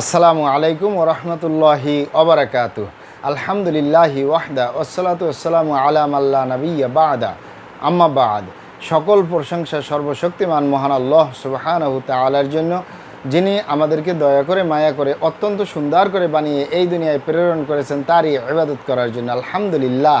আসসালামু আলাইকুম ওরহমতুল্লাহি ওবরাকাতু আলহামদুলিল্লাহি ওয়াহদা ওসলাতু আসসালামু আলাম আল্লাহ নবিয়া বাদা। আম্মা বাদ। সকল প্রশংসা সর্বশক্তিমান মহান আল্লাহ সুবাহানহু তালার জন্য, যিনি আমাদেরকে দয়া করে, মায়া করে, অত্যন্ত সুন্দর করে বানিয়ে এই দুনিয়ায় প্রেরণ করেছেন, তারই ইবাদত করার জন্য। আলহামদুলিল্লাহ।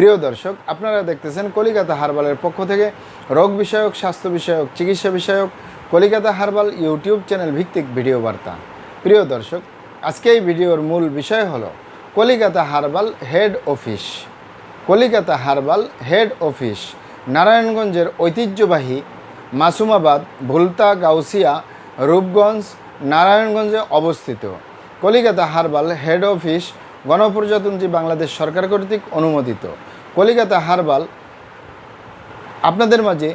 প্রিয় দর্শক, আপনারা দেখতেছেন কলিকাতা হারবালের পক্ষ থেকে রোগ বিষয়ক, স্বাস্থ্য বিষয়ক, চিকিৎসা বিষয়ক কলিকাতা হারবাল ইউটিউব চ্যানেল ভিত্তিক ভিডিও বার্তা। প্রিয় দর্শক, আজকে এই ভিডিওর মূল বিষয় হলো Kolikata herbal head office. Kolikata herbal head office, নারায়ণগঞ্জের ঐতিহ্যবাহী মাসুমাবাদ, ভুলতা, গাউসিয়া, রূপগঞ্জ, নারায়ণগঞ্জে অবস্থিত। কলিকাতা হারবাল হেড অফিস গণপ্রজাতন্ত্রী বাংলাদেশ সরকার কর্তৃক অনুমোদিত। কলিকাতা হারবাল, আপনাদের মাঝে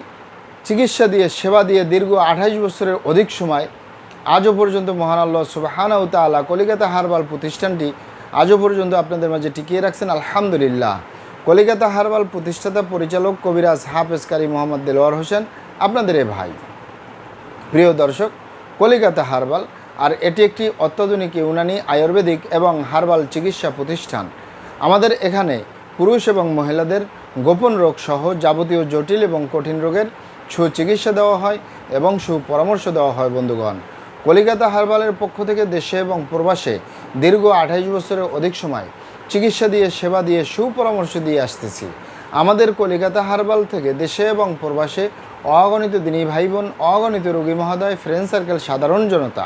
চিকিৎসা দিয়ে, সেবা দিয়ে দীর্ঘ আঠাইশ বছরের অধিক সময় আজও পর্যন্ত মহান আল্লাহ সুবাহানা তালা কলিকাতা হারবাল প্রতিষ্ঠানটি আজও পর্যন্ত আপনাদের মাঝে টিকিয়ে রাখছেন, আলহামদুলিল্লাহ। কলিকাতা হারবাল প্রতিষ্ঠাতা পরিচালক কবিরাজ হাফেজ কারি মোহাম্মদ দেলোয়ার হোসেন, আপনাদের এ ভাই। প্রিয় দর্শক, কলিকাতা হারবাল আর এটি একটি অত্যাধুনিক ইউনানি আয়ুর্বেদিক এবং হারবাল চিকিৎসা প্রতিষ্ঠান। আমাদের এখানে পুরুষ এবং মহিলাদের গোপন রোগ সহ যাবতীয় জটিল এবং কঠিন রোগের সুচিকিৎসা দেওয়া হয় এবং সুপরামর্শ দেওয়া হয় বন্ধুগণ। কলিকাতা হারবালের পক্ষ থেকে দেশে এবং প্রবাসে দীর্ঘ আঠাইশ বছরের অধিক সময় চিকিৎসা দিয়ে, সেবা দিয়ে, সুপরামর্শ দিয়ে আসতেছি। আমাদের কলিকাতা হারবাল থেকে দেশে এবং প্রবাসে অগণিত দিনী ভাই বোন অগণিত রোগী মহোদয় ফ্রেন্ড সার্কেল সাধারণ জনতা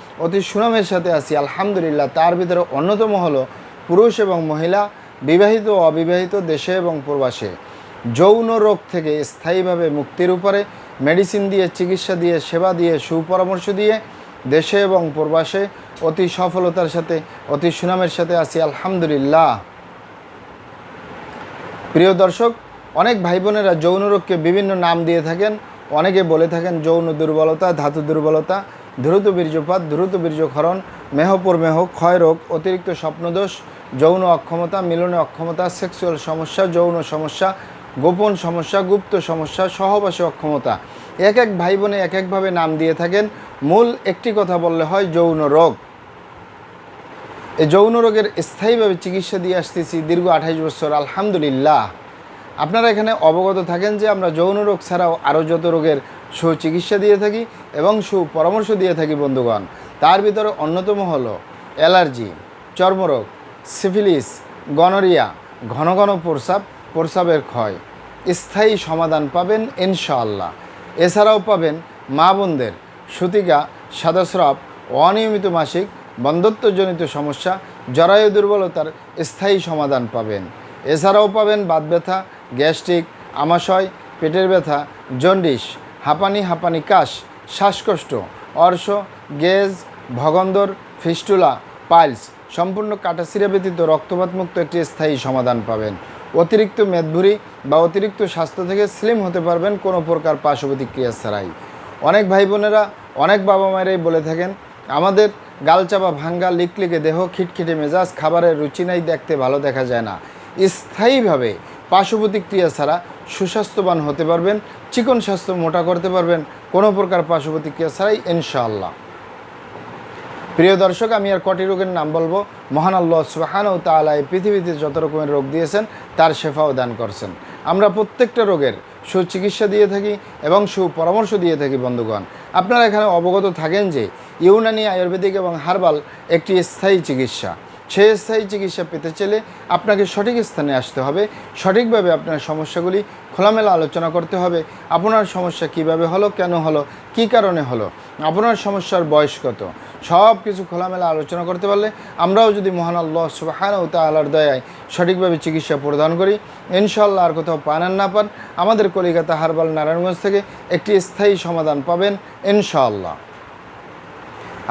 অতি সুনামের সাথে আছি, আলহামদুলিল্লাহ। তার ভিতরে অন্যতম হলো পুরুষ এবং মহিলা, বিবাহিত ও অবিবাহিত দেশে এবং প্রবাসে। যৌন রোগ থেকে স্থায়ীভাবে মুক্তির উপরে মেডিসিন দিয়ে, চিকিৎসা দিয়ে, সেবা দিয়ে, সুপরামর্শ দিয়ে দেশে এবং প্রবাসে অতি সফলতার সাথে, অতি সুনামের সাথে আছি, আলহামদুলিল্লাহ। প্রিয় দর্শক, অনেক ভাই বোনেরা যৌন রোগকে বিভিন্ন নাম দিয়ে থাকেন, অনেকে বলে থাকেন যৌন দুর্বলতা, ধাতু দুর্বলতা দ্রুত বীর্যপাত, দ্রুত বীর্যক্ষরণ মেহপুর মেহ ক্ষয় রোগ, অতিরিক্ত স্বপ্নদোষ, যৌন অক্ষমতা, মিলনে অক্ষমতা, সেক্সুয়াল সমস্যা, যৌন সমস্যা, গোপন সমস্যা, গুপ্ত সমস্যা, সহবাসী অক্ষমতা। এক এক ভাই বোনে এক একভাবে নাম দিয়ে থাকেন। মূল একটি কথা বললে হয় যৌন রোগ। এই যৌন রোগের স্থায়ীভাবে চিকিৎসা দিয়ে আসতেছি দীর্ঘ আঠাইশ বছর। আলহামদুলিল্লাহ। আপনারা এখানে অবগত থাকেন যে আমরা যৌন রোগ ছাড়াও আরও যত রোগের সুচিকিৎসা দিয়ে থাকি এবং সুপরামর্শ দিয়ে থাকি, বন্ধুগণ, তার ভিতরে অন্যতম হলো অ্যালার্জি, চর্মরোগ, সিফিলিস, গনোরিয়া, ঘন ঘন প্রস্রাব, প্রস্রাবের ক্ষয়। স্থায়ী সমাধান পাবেন ইনশাআল্লাহ। এছাড়াও পাবেন মা বোনদের সুতিকা, সাদাস্রাব, অনিয়মিত মাসিক বন্ধত্বজনিত সমস্যা, জরায়ু দুর্বলতার স্থায়ী সমাধান পাবেন। এছাড়াও পাবেন বাত ব্যথা গ্যাস্ট্রিক, আমাশয়, পেটের ব্যথা জন্ডিস হাঁপানি হাঁপানি, কাশ, শ্বাসকষ্ট, অর্শ, গেজ, ভগন্দর, ফিস্টুলা, পাইলস সম্পূর্ণ কাটাসিরা ব্যতীত রক্তপাতমুক্ত একটি স্থায়ী সমাধান পাবেন। অতিরিক্ত মেদভুরি বা অতিরিক্ত স্বাস্থ্য থেকে স্লিম হতে পারবেন কোনো প্রকার পার্শ্ব প্রতিক্রিয়া ছাড়াই। অনেক ভাই বোনেরা অনেক বাবা মায়েরাই বলে থাকেন, আমাদের গালচাপা ভাঙ্গা, লিকলিকে দেহ, খিটখিটে মেজাজ, খাবারের রুচি নাই, দেখতে ভালো দেখা যায় না। স্থায়ীভাবে পার্শ্ব প্রতিক্রিয়া ছাড়া সুস্বাস্থ্যবান হতে পারবেন, চিকন স্বাস্থ্য মোটা করতে পারবেন, কোনো প্রকার পার্শ্ব প্রতিক্রিয়া ছাড়াই ইনশাআল্লাহ। প্রিয় দর্শক, আমি আর কটি রোগের নাম বলব। মহান আল্লাহ সুবাহান ও তালা এই পৃথিবীতে যত রকমের রোগ দিয়েছেন, তার শেফাও দান করছেন। আমরা প্রত্যেকটা রোগের সুচিকিৎসা দিয়ে থাকি এবং সুপরামর্শ দিয়ে থাকি, বন্ধুগণ। আপনারা এখানে অবগত থাকেন যে ইউনানি আয়ুর্বেদিক এবং হার্বাল একটি স্থায়ী চিকিৎসা। স্থায়ী চিকিৎসা পেতে চাইলে আপনাকে সঠিক স্থানে আসতে হবে। সঠিকভাবে আপনার সমস্যাগুলি খোলামেলা আলোচনা করতে হবে। আপনার সমস্যা কীভাবে হলো, কেন হলো, কি কারণে হলো, আপনার সমস্যার বয়স কত? সব কিছু খোলামেলা আলোচনা করতে পারলে আমরাও যদি মহান আল্লাহ সুবাহান ও তালার দয়ায় সঠিকভাবে চিকিৎসা প্রদান করি ইনশাল্লাহ আর কোথাও পান আর না পান, আমাদের কলিকাতা হারবাল নারায়ণগঞ্জ থেকে একটি স্থায়ী সমাধান পাবেন ইনশাআল্লাহ।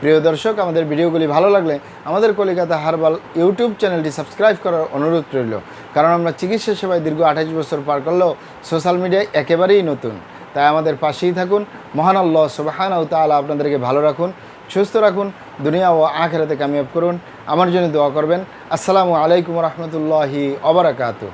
প্রিয় দর্শক, আমাদের ভিডিওগুলি ভালো লাগলে আমাদের কলিকাতা হারবাল ইউটিউব চ্যানেলটি সাবস্ক্রাইব করার অনুরোধ রইল। কারণ আমরা চিকিৎসা সেবায় দীর্ঘ আঠাশ বছর পার করলেও সোশ্যাল মিডিয়ায় একেবারেই নতুন। তাই আমাদের পাশেই থাকুন। মহান আল্লাহ সুবাহান তালা আপনাদেরকে ভালো রাখুন, সুস্থ রাখুন, দুনিয়া ও আখেরাতে কামিয়াব করুন। আমার জন্য দোয়া করবেন। আসসালামু আলাইকুম রহমতুল্লাহি অবরাকাতু